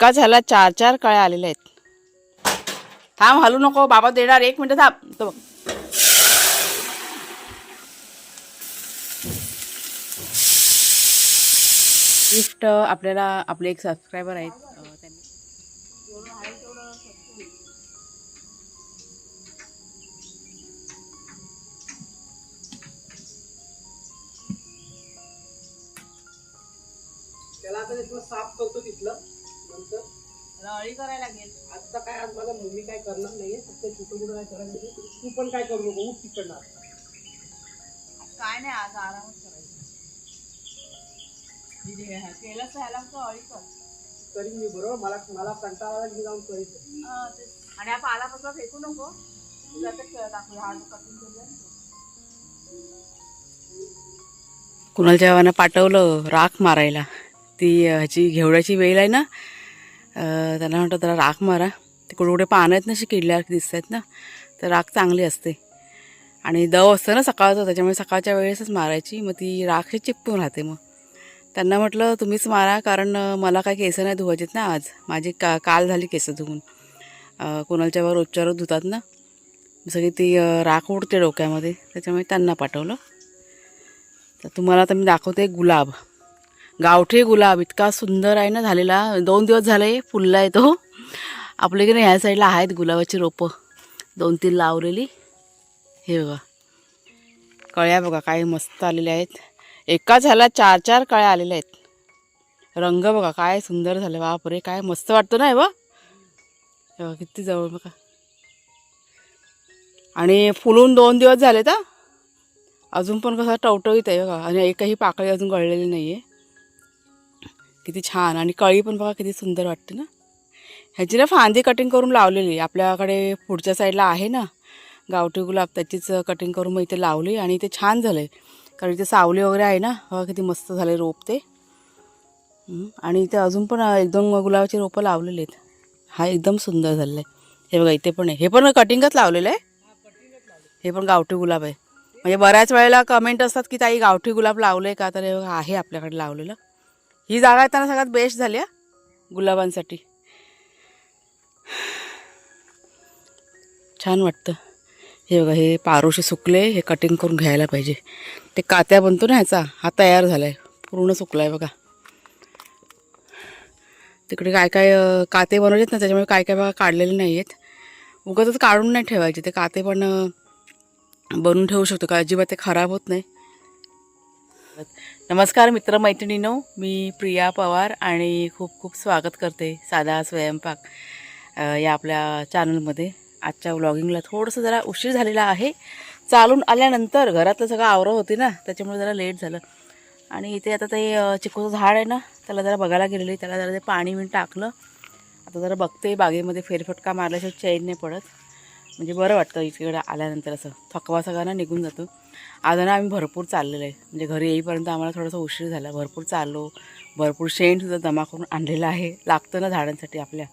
एका झाला चार चार कळ्या आलेल्या आहेत. थांब हलू नको बाबा देणार एक मिनटं थांब. तो बघ. गिफ्ट आपल्याला आपले एक सबस्क्रायबर आहेत. त्यांनी त्याला आता तिथलं साफ करतो तिथलं. करायला लागेल. आता काय आज माझा मम्मी काय करणार नाहीये फक्त छोटं मोठं काय करायला तू पण काय करू नको उठ तिकडनं. आता. काय नाही आज आरामच करायचं. ह्याला अळी कर. करीन मी बरोबर मला मला कंटाळा आला की मी जाऊन करीन आणि आपण आलापासून फेकू नको. दाखवूया हा कटिंग केलं कुणालच्या जेव्हा पाठवलं राख मारायला. ती अं, ह्याची घेवड्याची वेल आहे ना त्याला त्यांना म्हणतो त्याला राख मारा. ते कुठे कुठे पानं आहेत ना अशी किडल्या दिसत आहेत ना तर राख चांगली असते. आणि दव असतं ना सकाळचं त्याच्यामुळे सकाळच्या वेळेसच मारायची. मग ती राख ही चिपकून राहते मग. त्यांना म्हटलं तुम्हीच मारा कारण मला काय केस नाही धुवायचेत ना आज. माझी का काल झाली केसं धुवून. कोणाच्या वर रोजच्या रोज धुतात ना सगळी ती राख उडते डोक्यामध्ये. त्याच्यामुळे त्यांना पाठवलं. तर तुम्हाला तर मी दाखवते गुलाब. गावठी गुलाब इतका सुंदर आहे ना झालेला. दोन दिवस झाले फुलला आहे तो. आपल्या की ह्या साईडला आहेत गुलाबाची रोपं. दोन तीन लावलेली. हे बघा. कळ्या बघा काय मस्त आलेल्या आहेत. एका झाला चार चार कळ्या आलेल्या आहेत. रंग बघा काय सुंदर झाले. बापरे काय मस्त वाटतं ना हे बघा किती जवळ बघा. आणि फुलून दोन दिवस झाले तर अजून पण कसं टवटवीत आहे बघा. आणि एकही पाकळी अजून गळलेली नाही आहे किती छान आणि कळी पण बघा किती सुंदर वाटते ना. ह्याची ना फांदी कटिंग करून लावलेली आपल्याकडे पुढच्या साईडला आहे ना गावठी गुलाब त्याचीच कटिंग करून मग इथे लावली आणि ते छान झालं आहे कारण इथे सावली वगैरे आहे ना बघा किती मस्त झाले रोप ते. आणि इथे अजून पण एक दोन गुलाबाची रोपं लावलेली आहेत. हा एकदम सुंदर झालेला आहे हे बघा इथे पण आहे. हे पण कटिंगच लावलेलं आहे? हे पण गावठी गुलाब आहे. म्हणजे बऱ्याच वेळेला कमेंट असतात की ताई गावठी गुलाब लावले का? तर हे बघा आहे आपल्याकडे लावलेलं. ही जागा येताना सगळ्यात बेस्ट झाली गुलाबांसाठी. छान वाटतं. हे बघा हे पारोशे सुकले हे कटिंग करून घ्यायला पाहिजे. ते कात्या बनतो ना ह्याचा हा तयार झाला आहे पूर्ण सुकला आहे बघा. तिकडे काय काय काते बनवलेत ना त्याच्यामुळे काय काय बघा काढलेले नाही आहेत उगाच काढून नाही ठेवायचे. ते काते पण बनवून ठेवू शकतो का अजिबात ते खराब होत नाही. नमस्कार मित्रमैत्रिणीनो मी प्रिया पवार आणि खूप खूप स्वागत करते साधा स्वयंपाक या आपल्या चॅनलमध्ये आजच्या व्लॉगिंगला थोडंसं जरा उशीर झालेला आहे. चालून आल्यानंतर घरातलं सगळं आवरं होती ना त्याच्यामुळे जरा लेट झालं. आणि इथे आता ते चिकूचं झाड आहे ना त्याला जरा बघायला गेलेली त्याला जरा ते पाणी मी टाकलं. आता जरा बघते बागेमध्ये फेरफटका मारल्याशिवाय चैन नाही पडत. म्हणजे बरं वाटतं इकडे आल्यानंतर असं. थकवा सगळ्यांना निघून जातो. आज ना आम्ही भरपूर चाललेलो आहे. म्हणजे घरी येईपर्यंत आम्हाला थोडासा उशीर झाला. भरपूर चाललो. भरपूर शेणसुद्धा जमा करून आणलेलं आहे. लागतं ना झाडांसाठी आपल्या.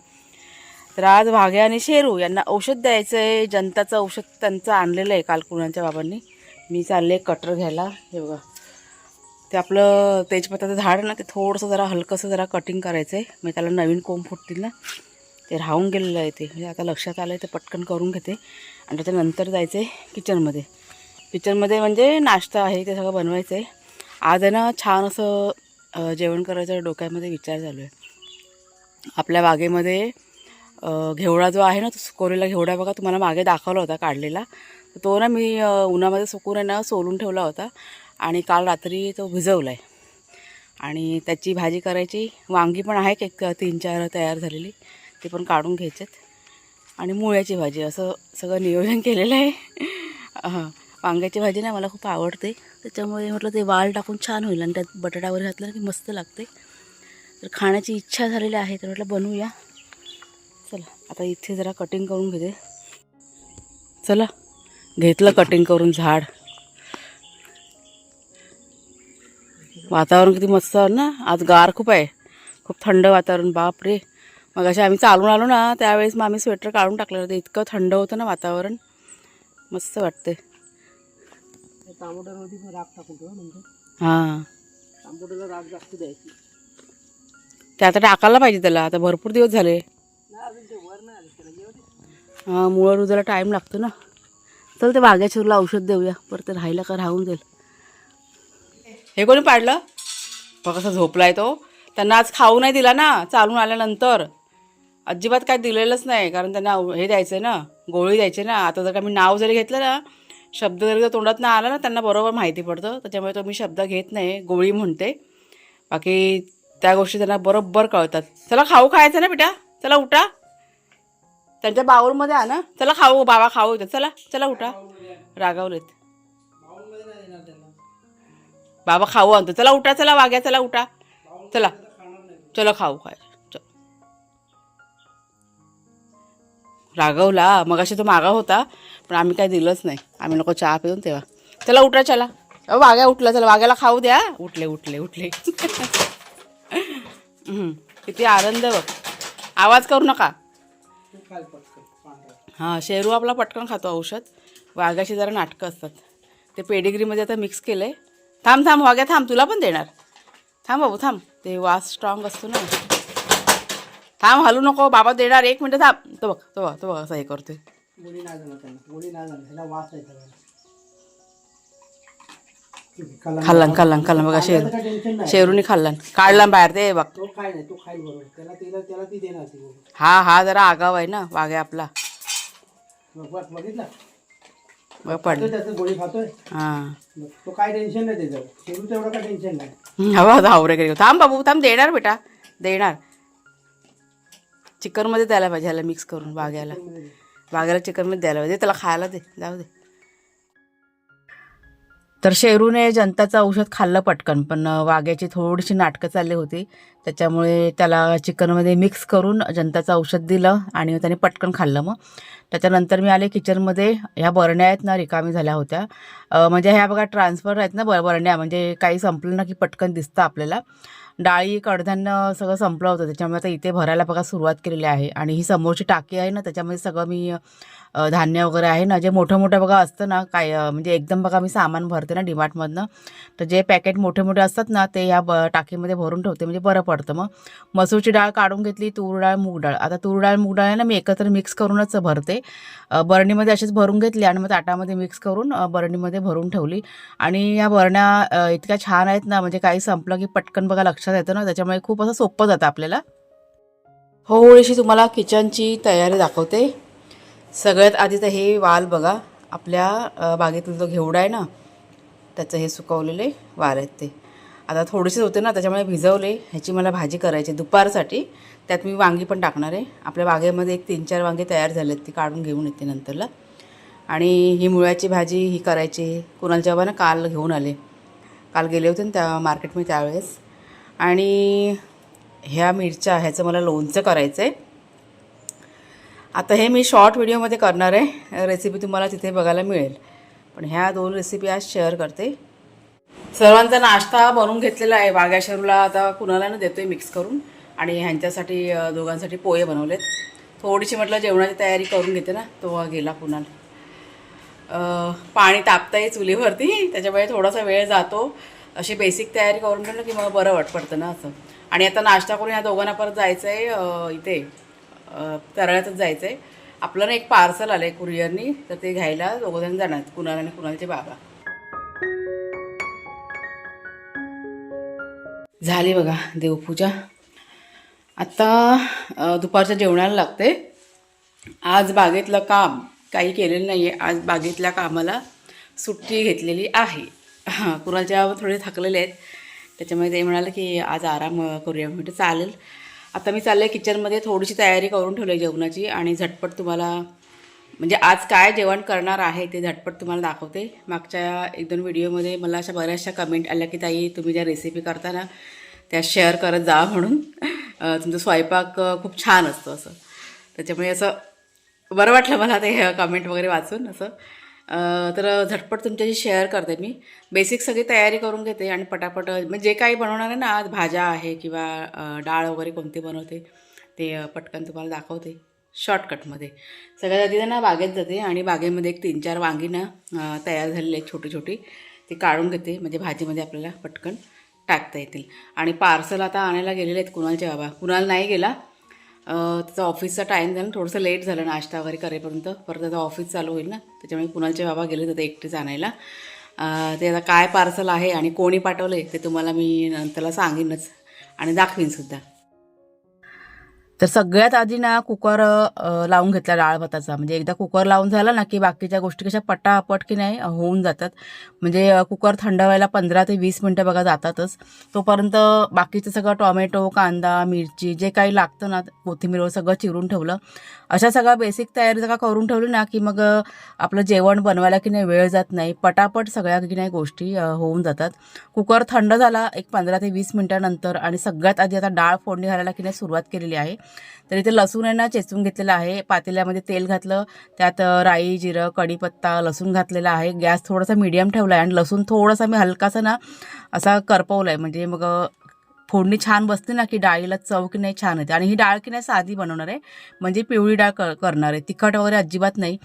तर आज वाघ्या आणि शेरू यांना औषध द्यायचं आहे. जनताचं औषध त्यांचं आणलेलं आहे काल कुणाच्या बाबांनी. मी चालले कटर घ्यायला. हे बघा. ते आपलं तेजपत्ताचं झाड आहे ना ते थोडंसं जरा हलकंसं जरा कटिंग करायचं आहे मग त्याला नवीन कोंब फुटतील ना. ते राहून गेलेलं आहे ते. म्हणजे आता लक्षात आलं आहे ते पटकन करून घेते. आणि त्याच्यानंतर जायचं आहे किचनमध्ये. किचनमध्ये म्हणजे नाश्ता आहे ते सगळं बनवायचं आहे आज आहे ना छान असं जेवण करायचं डोक्यामध्ये विचार चालू आहे. आपल्या बागेमध्ये घेवडा जो आहे ना तो सुकवलेला घेवडा बघा तुम्हाला मागे दाखवला होता काढलेला. तो ना मी उन्हामध्ये सुकून आहे ना सोलून ठेवला होता. आणि काल रात्री तो भिजवला आहे आणि त्याची भाजी करायची वांगी पण आहे एक तीन चार तयार झालेली. ते पण काढून घ्यायचेत. आणि मुळ्याची भाजी असं सगळं नियोजन केलेलं आहे. हां वांग्याची भाजी ना मला खूप आवडते. त्याच्यामुळे म्हटलं ते वाल टाकून छान होईल आणि त्यात बटाटा वगैरे घातलं की मस्त लागते. तर खाण्याची इच्छा झालेली आहे तर म्हटलं बनवूया. चला आता इथे जरा कटिंग करून घेते. चला घेतलं कटिंग करून झाड. वातावरण किती मस्त ना? आज गार खूप आहे. खूप थंड वातावरण बापरे. मग असे आम्ही चालून आलो ना त्यावेळेस मग आम्ही स्वेटर काढून टाकलं होतं. इतकं थंड होतं ना वातावरण. मस्त वाटते हां ते आता टाकायला पाहिजे त्याला. आता भरपूर दिवस झाले. हां मुळं रुजायला टाईम लागतो ना. चल ते वाघ्याचूरला औषध देऊया. परत ते राहिलं का राहून जाईल. हे कोणी पाडलं? बघ कसा झोपलाय तो. त्यांना आज खाऊ नाही दिला ना चालून आल्यानंतर. अजिबात काय दिलेलंच नाही कारण त्यांना हे द्यायचं ना गोळी द्यायची ना. आता जर का मी नाव जरी घेतलं ना शब्द जरी जर तोंडात ना आला ना त्यांना बरोबर माहिती पडतं. त्याच्यामुळे तो मी शब्द घेत नाही गोळी म्हणते. बाकी त्या गोष्टी त्यांना बरोबर कळतात. चला खाऊ खायचं ना बेटा चला उठा. त्यांच्या बाऊलमध्ये ना चला खाऊ बाबा खाऊ येतात चला चला उठा. रागावलेत. बाबा खाऊ आणतो. चला उठा चला वाग्या चला उठा. चला चला खाऊ खाय रागवला. मग तो मागा होता पण आम्ही काय दिलंच नाही. आम्ही नको चहा पिऊन तेव्हा. चला उठा चला. अहो, वाघ्या उठला. चला वाघ्याला खाऊ द्या. उठले उठले उठले. किती आनंद बघ. आवाज करू नका. हां शेरू आपला पटकन खातो औषध. वाघ्याशी जरा नाटकं असतात. ते पेडिग्रीमध्ये आता मिक्स केलं आहे थांब थांब वाघ्या थांब. तुला पण देणार. थांब बाबू थांब. ते वास स्ट्रॉंग असतो ना. थांब हलू नको बाबा देणार एक मिनटं थांब. तो बघ तो बघ तो बघ असं हे करतोय. गोळी नाही जाणार त्यांना गोळी नाही जाणार ह्याला वास आहे सगळ्याला खाल्लन खाल्लन खाल्लन बघा शेरू टेन्शन नाही. शेरूने खाल्लन. काढला बाहेर ते बघ. तो खाय नाही तो खाईल बरोबर. त्याला तिला त्याला ती देणार ती गोळी हा हा जरा आगाव आहे ना वाघ्या आपला. बघ बघ बघितलं? बघ पड तो त्याचं गोळी खातोय? हां. बघ, तो काय टेन्शन नाही त्याचं. शेरू तेवढं काय टेन्शन नाही. हवा आता हावरे कडे थांब बाबू थांब देणार बेटा देणार. चिकनमध्ये द्यायला पाहिजे ह्याला मिक्स करून वाघ्याला. वाघ्याला चिकनमध्ये द्यायला पाहिजे. त्याला खायला दे जाऊ दे. तर शेरूने जनताचं औषध खाल्लं पटकन पण वाघ्याची थोडीशी नाटकं चालली होती. त्याच्यामुळे त्याला चिकनमध्ये मिक्स करून जनताचं औषध दिलं आणि त्याने पटकन खाल्लं मग. त्याच्यानंतर मी आले किचनमध्ये. ह्या बरण्या आहेत ना रिकामी झाल्या होत्या. म्हणजे ह्या बघा ट्रान्सफर आहेत ना ब बरण्या. म्हणजे काही संपलं ना की पटकन दिसतं आपल्याला. डाळी कडधान्य सगळं संपलं होतं. त्याच्यामुळे आता इथे भरायला बघा सुरुवात केलेली आहे. आणि ही समोरची टाकी आहे ना त्याच्यामध्ये सगळं मी धान्य वगैरे आहे ना जे मोठं मोठं बघा असतं ना काय म्हणजे एकदम बघा मी सामान भरते ना डिमार्टमधनं तर जे पॅकेट मोठे मोठे असतात ना ते ह्या ब टाकीमध्ये भरून ठेवते म्हणजे बरं पडतं. मग मसूरची डाळ काढून घेतली तूर डाळ मूग डाळ. आता तूर डाळ मूग डाळ आहे ना मी एकत्र मिक्स करूनच भरते. बरणीमध्ये अशीच भरून घेतली आणि मग ताटामध्ये मिक्स करून बरणीमध्ये भरून ठेवली. आणि या बरण्या इतक्या छान आहेत ना म्हणजे काही संपलं की पटकन बघा लक्षात येतं ना त्याच्यामुळे खूप असं सोपं जातं आपल्याला. होळीशी तुम्हाला किचनची तयारी दाखवते. सगळ्यात आधी तर हे वाल बघा आपल्या अ, बागेतील जो घेवडा आहे ना त्याचं हे सुकवलेले वाल आहेत ते. आता थोडेसेच होते ना त्याच्यामुळे भिजवले. ह्याची मला भाजी करायची आहे दुपारसाठी. त्यात मी वांगी पण टाकणार आहे. आपल्या बागेमध्ये एक तीन चार वांगे तयार झाले आहेत ती काढून घेऊन येते नंतरला. आणि ही मुळ्याची भाजी ही करायची कुणाच्या बाबा ना काल घेऊन आले. काल गेले होते ना त्या मार्केटमध्ये त्यावेळेस. आणि ह्या मिरच्या ह्याचं मला लोणचं करायचं आहे आता हे मी शॉर्ट व्हिडिओमध्ये करणार आहे. रेसिपी तुम्हाला तिथे बघायला मिळेल. पण ह्या दोन रेसिपी आज शेअर करते. सर्वांचा नाश्ता बनवून घेतलेला आहे. वाघ्या आता कुणाला ना देतोय मिक्स करून. आणि ह्यांच्यासाठी दोघांसाठी पोहे बनवलेत. थोडीशी म्हटलं जेवणाची तयारी करून घेते ना तो गेला कुणाला. पाणी पाणी तापतंय चुलीवरती त्याच्यामुळे थोडासा वेळ जातो. अशी बेसिक तयारी करून घेतलं की मग बरं वाट पडतं ना असं. आणि आता नाश्ता करून ह्या दोघांना परत जायचं आहे इथे. तरळ्यातच जायचं आहे आपलं ना एक पार्सल आलं आहे कुरिअरनी तर ते घ्यायला दोघंजण जाणार आहेत, कुणाल आणि कुणालचे बाबा. झाली बघा देवपूजा. आत्ता दुपारच्या जेवणाला लागते. आज बागेतलं काम काही केलेलं नाही आहे आज बागेतल्या कामाला सुट्टी घेतलेली आहे. हां कुणाच्या थोडे थकलेले आहेत. त्याच्यामुळे ते म्हणाले की आज आराम करूया. म्हणजे चालेल. आता मी चालले किचनमध्ये थोडीशी तयारी करून ठेवली आहे जेवणाची आणि झटपट तुम्हाला म्हणजे आज काय जेवण करणार आहे ते झटपट तुम्हाला दाखवते. मागच्या एक दोन व्हिडिओमध्ये मला अशा बऱ्याचशा कमेंट आल्या की ताई तुम्ही ज्या रेसिपी करता ना त्या शेअर करत जा म्हणून. तुमचा स्वयंपाक खूप छान असतो असं. त्याच्यामुळे असं बरं वाटलं मला ते कमेंट वगैरे वाचून असं. तर झटपट तुमच्याशी शेअर करते मी. बेसिक सगळी तयारी करून घेते आणि पटापट म्हणजे जे काही बनवणार आहे ना आज भाज्या आहे किंवा डाळ वगैरे कोणती बनवते ते पटकन तुम्हाला दाखवते. शॉर्टकटमध्ये सगळ्यात आधी ना बागेत जाते आणि बागेमध्ये एक तीन चार वांगी ना तयार झालेली आहेत छोटी छोटी. ती काढून घेते म्हणजे भाजीमध्ये आपल्याला पटकन टाकता येतील. आणि पार्सल आता आणायला गेलेले आहेत कुणालच्या बाबा. कुणाल नाही गेला. त्याचा ऑफिसचा टाईम झाला थोडंसं लेट झालं नाश्ता वगैरे करेपर्यंत. परत त्याचं ऑफिस चालू होईल ना त्याच्यामुळे कुणालचे बाबा गेले तर एकटेच आणायला ते आता काय पार्सल आहे आणि कोणी पाठवलं आहे ते तुम्हाला मी नंतरला सांगेनच आणि दाखवीनसुद्धा तर सगळ्यात आधी ना कुकर लावून घेतला डाळ भाताचा. म्हणजे एकदा कुकर लावून झाला ना की बाकीच्या गोष्टी कशा पटापट की नाही होऊन जातात. म्हणजे कुकर थंड व्हायला पंधरा ते वीस मिनटं बघा जातातच. तोपर्यंत बाकीचं सगळं टॉमॅटो कांदा मिरची जे काही लागतं ना कोथिंबीर सगळं चिरून ठेवलं. अशा सगळ्या बेसिक तयारी जर का करून ठेवली ना की मग आपलं जेवण बनवायला की नाही वेळ जात नाही. पटापट सगळ्या की नाही गोष्टी होऊन जातात. कुकर थंड झाला एक पंधरा ते वीस मिनटानंतर आणि सगळ्यात आधी आता डाळ फोडणी घालायला की नाही सुरुवात केलेली आहे. तर इथे लसूण आहे ना चेचून घेतलेलं आहे. पातेल्यामध्ये तेल घातलं. त्यात राई जिरं कढीपत्ता लसूण घातलेला आहे. गॅस थोडासा मीडियम ठेवला आहे आणि लसूण थोडासा मी हलकासा ना असा करपवला आहे म्हणजे मग फोडणी छान बसते ना की डाळीला चव की नाही छान येते. आणि ही डाळ की नाही साधी बनवणार आहे. म्हणजे पिवळी डाळ कर करणार आहे. तिखट वगैरे अजिबात नाही.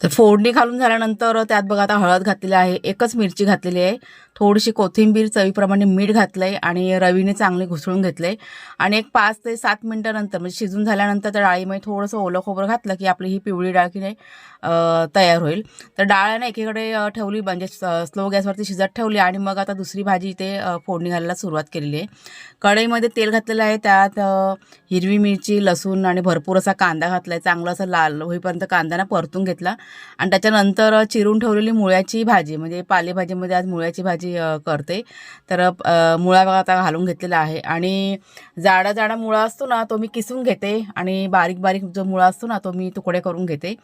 तर फोडणी घालून झाल्यानंतर त्यात बघा आता हळद घातलेली आहे. एकच मिरची घातलेली आहे. थोडीशी कोथिंबीर चवीप्रमाणे मीठ घातलं आहे आणि रवीने चांगले घुसळून घेतलं आहे आणि एक पाच ते सात मिनटानंतर म्हणजे शिजून झाल्यानंतर त्या डाळीमध्ये थोडंसं ओलं खोबरं घातलं की आपली ही पिवळी डाळ की नाही तयार होईल. तर डाळ ना एकीकडे ठेवली म्हणजे स्लो गॅसवरती शिजत ठेवली आणि मग आता दुसरी भाजी इथे फोडणी घालायला सुरुवात केलेली आहे. कढईमध्ये तेल घातलेलं आहे त्यात हिरवी मिरची लसूण आणि भरपूर असा कांदा घातला आहे चांगला असा लाल होईपर्यंत कांदा परतून घेतला. आणि त्याच्यानंतर चिरून ठेवलेली मुळ्याची भाजी म्हणजे पालेभाजीमध्ये आज मुळ्याची भाजी भाजी करते. तर मुळा बघा आता घालून घेतलेला आहे. आणि जाडा जाडा मुळा असतो ना तो मी किसून घेते. आणि बारीक बारीक जो मुळा असतो ना तो मी तुकडे करून घेते.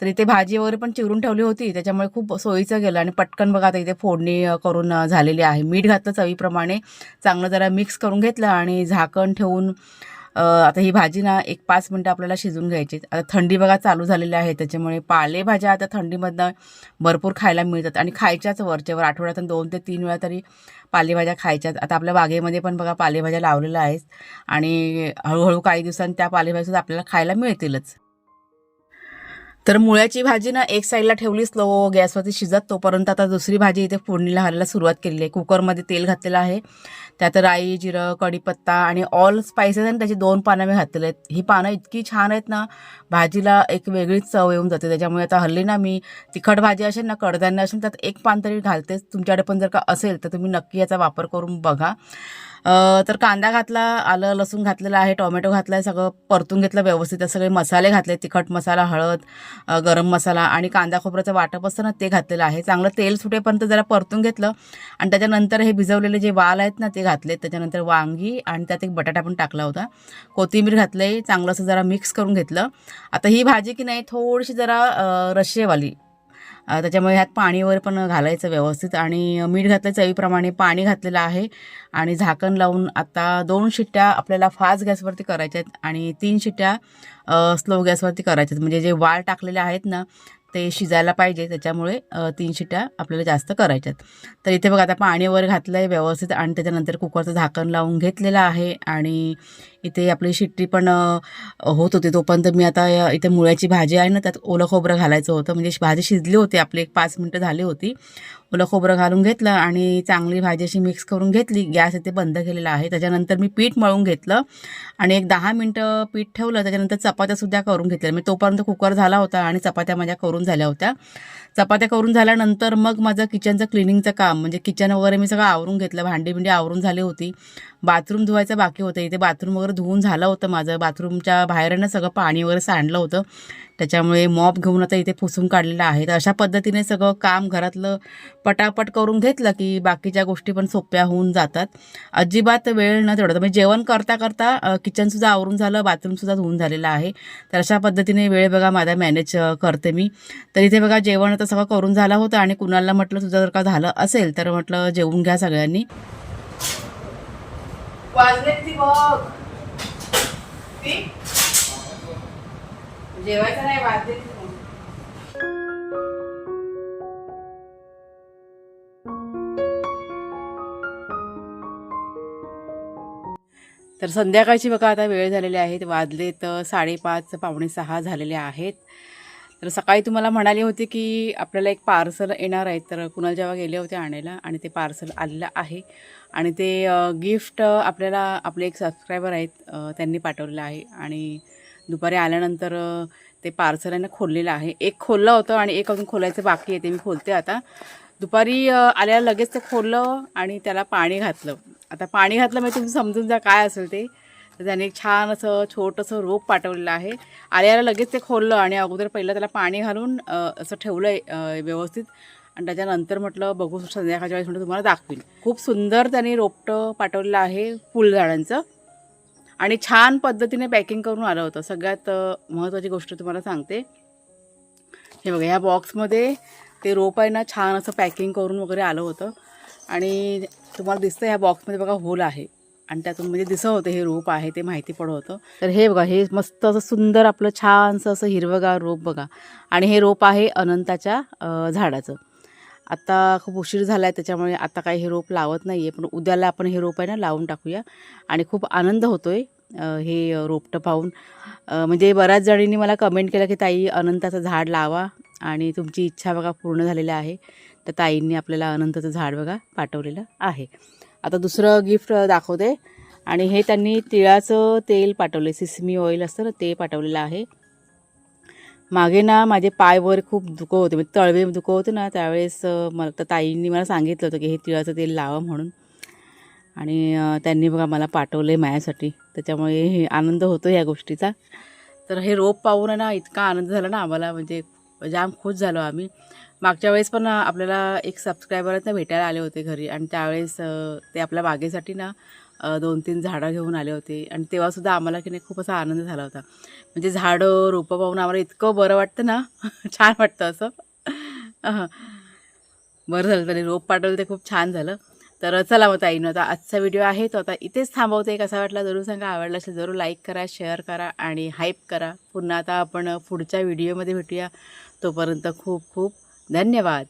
तर इथे भाजी वगैरे पण चिरून ठेवली होती. त्याच्यामुळे खूप सोयीचं गेलं. आणि पटकन बघा आता इथे फोडणी करून झालेली आहे. मीठ घातलं चवीप्रमाणे. चांगलं जरा मिक्स करून घेतलं आणि झाकण ठेवून आता ही भाजी ना एक पाच मिनटं आपल्याला शिजून घ्यायची. आता थंडी बघा चालू झालेली आहे त्याच्यामुळे पालेभाज्या आता थंडीमधनं भरपूर खायला मिळतात. आणि खायच्याच वरच्यावर आठवड्यातून दोन ते तीन वेळा तरी पालेभाज्या खायच्याच आता आपल्या बागेमध्ये पण बघा पालेभाज्या लावलेल्या आहेत. आणि हळूहळू काही दिवसांनी त्या पालेभाज्या आपल्याला खायला मिळतीलच. तर मुळ्याची भाजी ना एक साईडला ठेवली स्लो गॅसवरती शिजत तोपर्यंत आता दुसरी भाजी इथे फोडणीला घालायला सुरुवात केलेली आहे. कुकरमध्ये तेल घातलेलं आहे. त्यात राई जिरं कढीपत्ता आणि ऑल स्पायसेस आणि त्याची दोन पानं मी घातलेली आहेत. ही पानं इतकी छान आहेत ना भाजीला एक वेगळीच चव येऊन जाते. त्याच्यामुळे आता हल्ली ना मी तिखट भाजी असेल ना कडधान्य असेल त्यात एक पान तरी घालतेच. तुमच्याकडे पण जर का असेल तर तुम्ही नक्की याचा वापर करून बघा. तर कांदा घातला आलं लसूण घातलेलं आहे टोमॅटो घातला आहे सगळं परतून घेतलं व्यवस्थित. त्यात सगळे मसाले घातले तिखट मसाला हळद गरम मसाला आणि कांदा खोबऱ्याचं वाटप असतं ना ते घातलेलं आहे. चांगलं तेल सुटेपर्यंत जरा परतून घेतलं आणि त्याच्यानंतर हे भिजवलेले जे वाल आहेत ना ते घातले. त्याच्यानंतर वांगी आणि त्यात एक बटाटा पण टाकला होता. कोथिंबीर घातले चांगलं असं जरा मिक्स करून घेतलं. आता ही भाजी की नाही थोडीशी जरा रशियावाली त्याच्यामुळे ह्यात पाणीवर पण घालायचं व्यवस्थित आणि मीठ घातलं चवीप्रमाणे पाणी घातलेलं आहे. आणि झाकण लावून आता दोन शिट्ट्या आपल्याला फास्ट गॅसवरती करायच्या आहेत आणि तीन शिट्ट्या स्लो गॅसवरती करायच्या आहेत म्हणजे जे वाळ टाकलेले आहेत ना ते शिजायला पाहिजे. त्याच्यामुळे तीन शिट्ट्या आपल्याला जास्त करायच्यात. तर इथे बघा आता पाणी वगैरे घातलं आहे व्यवस्थित आणि त्याच्यानंतर कुकरचं झाकण लावून घेतलेलं आहे. आणि इथे आपली शिट्टी पण होत होती तोपर्यंत मी आता इथे मुळ्याची भाजी आहे ना त्यात ओलं खोबरं घालायचं होतं. म्हणजे भाजी शिजली होती आपली एक पाच मिनटं झाली होती. ओलं खोबरं घालून घेतलं आणि चांगली भाजी अशी मिक्स करून घेतली. गॅस इथे बंद केलेला आहे. त्याच्यानंतर मी पीठ मळून घेतलं आणि एक दहा मिनटं पीठ ठेवलं. त्याच्यानंतर चपात्यासुद्धा करून घेतल्या. मी तोपर्यंत कुकर झाला होता आणि चपात्या माझ्या करून झाल्या होत्या. चपात्या करून झाल्यानंतर मग माझं किचनचं क्लिनिंगचं काम म्हणजे किचन वगैरे मी सगळं आवरून घेतलं. भांडी बिंडी आवरून झाली होती. बाथरूम धुवायचं बाकी होतं. इथे बाथरूम वगैरे धुवून झालं होतं माझं. बाथरूमच्या बाहेरनं सगळं पाणी वगैरे सांडलं होतं. त्याच्यामुळे मॉप घेऊन आता इथे पुसून काढलेलं आहे. तर अशा पद्धतीने सगळं काम घरातलं पटापट करून घेतलं की बाकीच्या गोष्टी पण सोप्या होऊन जातात. अजिबात वेळ न तेवढा. म्हणजे जेवण करता करता किचनसुद्धा आवरून झालं बाथरूमसुद्धा धुवून झालेलं आहे. तर अशा पद्धतीने वेळ बघा माझा मॅनेज करते मी. तर इथे बघा जेवण आता सगळं करून झालं होतं आणि कुणाला म्हटलं तुझं जर का झालं असेल तर म्हटलं जेवून घ्या सगळ्यांनी. वाजले ती बघ. ती? जेवायचं नाही वाजले तर संध्याकाळची बघा आता वेळ झालेली आहे. वाजले तर साडेपाच पावणे सहा झालेले आहेत. तर सकाळी तुम्हाला म्हणाली होती की आपल्याला एक पार्सल येणार आहे तर कुणाल जेव्हा गेले होते आणायला आणि ते पार्सल आलेलं आहे. आणि ते गिफ्ट आपल्याला आपले एक सबस्क्रायबर आहेत त्यांनी पाठवलेलं आहे. आणि दुपारी आल्यानंतर ते पार्सल आहे ना खोललेलं आहे. एक खोललं होतं आणि एक अजून खोलायचं बाकी आहे ते मी खोलते आता. दुपारी अ, आल्याला लगेच ते खोललं आणि त्याला पाणी घातलं. आता पाणी घातलं म्हणजे तुम्ही समजून जा काय असेल ते. त्याने एक छान असं छोटंसं रोप पाठवलेलं आहे. आल्याला लगेच ते खोललं आणि अगोदर पहिलं त्याला पाणी घालून असं ठेवलं आहे व्यवस्थित. आणि त्याच्यानंतर म्हटलं बघू संध्याकाळच्या वेळेस म्हटलं तुम्हाला दाखवील खूप सुंदर त्यांनी रोपटं पाठवलेलं आहे फुलझाडांचं. आणि छान पद्धतीने पॅकिंग करून आलं होतं. सगळ्यात महत्त्वाची गोष्ट तुम्हाला सांगते. हे बघा ह्या बॉक्समध्ये ते रोप आहे ना छान असं पॅकिंग करून वगैरे आलं होतं. आणि तुम्हाला दिसतं ह्या बॉक्समध्ये बघा होल आहे. आणि त्यातून म्हणजे दिसत होतं हे रोप आहे ते माहिती पडत होतं. तर हे बघा हे मस्त असं सुंदर आपलं छानसं असं हिरवंगार रोप बघा. आणि हे रोप आहे अनंताच्या झाडाचं. आता खूप उशीर झाला आहे त्याच्यामुळे आता काही हे रोप लावत नाही आहे पण उद्याला आपण हे रोप आहे ना लावून टाकूया. आणि खूप आनंद होतो आहे हे रोपटं पाहून. म्हणजे बऱ्याच जणींनी मला कमेंट केलं की ताई अनंताचं झाड लावा. आणि तुमची इच्छा बघा पूर्ण झालेली आहे. तर ताईंनी आपल्याला अनंताचं झाड बघा पाठवलेलं आहे. आता दुसरं गिफ्ट दाखवते. आणि हे त्यांनी तिळाचं तेल पाठवले सिसमी ऑइल असतं ना ते पाठवलेलं आहे. मागे ना माझे पाय वर खूप दुखव होते म्हणजे तळवे दुखव होते ना त्यावेळेस मला तर ताईंनी मला सांगितलं होतं की हे तिळाचं तेल लावा म्हणून. आणि त्यांनी बघा मला पाठवलं आहे माझ्यासाठी. त्याच्यामुळे हे आनंद होतो या गोष्टीचा. तर हे रोप पाहून ना इतका आनंद झाला ना आम्हाला म्हणजे म्हणजे जाम खुश झालो आम्ही. मागच्या वेळेस पण आपल्याला एक सबस्क्रायबर ना भेटायला आले होते घरी आणि त्यावेळेस ते आपल्या बागेसाठी ना दोन तीन झाडं घेऊन आले होते आणि तेव्हासुद्धा आम्हाला की नाही खूप असा आनंद झाला होता. म्हणजे झाडं रोपं पाहून आम्हाला इतकं बरं वाटतं ना. छान वाटतं असं. बरं झालं त्याने रोप पाठवलं ते खूप छान झालं. तर चला मग ताईनं आता आजचा व्हिडिओ आहे तो आता इथेच थांबवते. कसा वाटला जरूर सांगा. आवडला असेल जरूर लाईक करा शेअर करा आणि हाईप करा. पुन्हा आता आपण पुढच्या व्हिडिओमध्ये भेटूया. तोपर्यंत खूप खूप धन्यवाद.